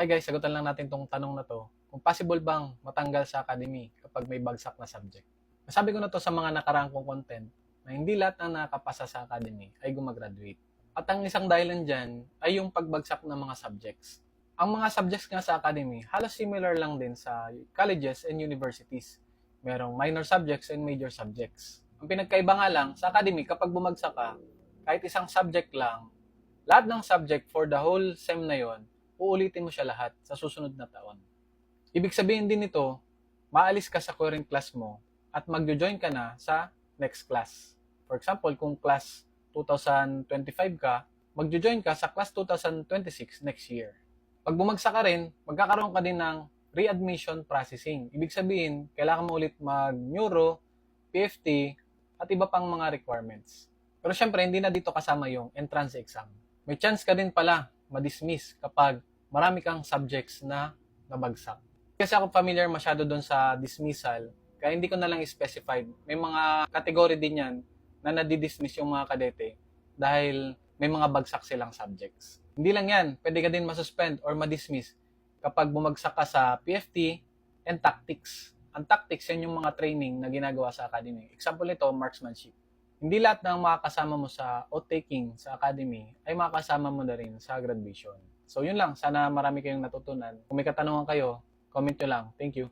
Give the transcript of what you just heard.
Hi guys, sagutan lang natin tong tanong na to. Kung possible bang matanggal sa academy kapag may bagsak na subject? Nasabi ko na to sa mga nakaraang kong content na hindi lahat ng nakapasa sa academy ay gumagraduate. At ang isang dahilan dyan ay yung pagbagsak ng mga subjects. Ang mga subjects nga sa academy, halos similar lang din sa colleges and universities. Merong minor subjects and major subjects. Ang pinagkaiba nga lang, sa academy, kapag bumagsak ka, kahit isang subject lang, lahat ng subject for the whole sem na yon, uulitin mo siya lahat sa susunod na taon. Ibig sabihin din nito, maalis ka sa current class mo at magjo-join ka na sa next class. For example, kung class 2025 ka, magjo-join ka sa class 2026 next year. Pag bumagsak ka rin, magkakaroon ka din ng readmission processing. Ibig sabihin, kailangan mo ulit mag-neuro, PFT, at iba pang mga requirements. Pero syempre, hindi na dito kasama yung entrance exam. May chance ka din pala ma-dismiss kapag marami kang subjects na nabagsak. Kasi ako familiar masyado doon sa dismissal, kaya hindi ko na lang specified. May mga category din yan na nadidismiss yung mga kadete dahil may mga bagsak silang subjects. Hindi lang yan, pwede ka din masuspend or ma-dismiss kapag bumagsak ka sa PFT and tactics. Ang tactics, yan yung mga training na ginagawa sa academy. Example nito, marksmanship. Hindi lahat ng makakasama mo sa oath-taking sa academy ay makakasama mo na rin sa graduation. So yun lang, sana marami kayong natutunan. Kung may katanungan kayo, comment nyo lang. Thank you.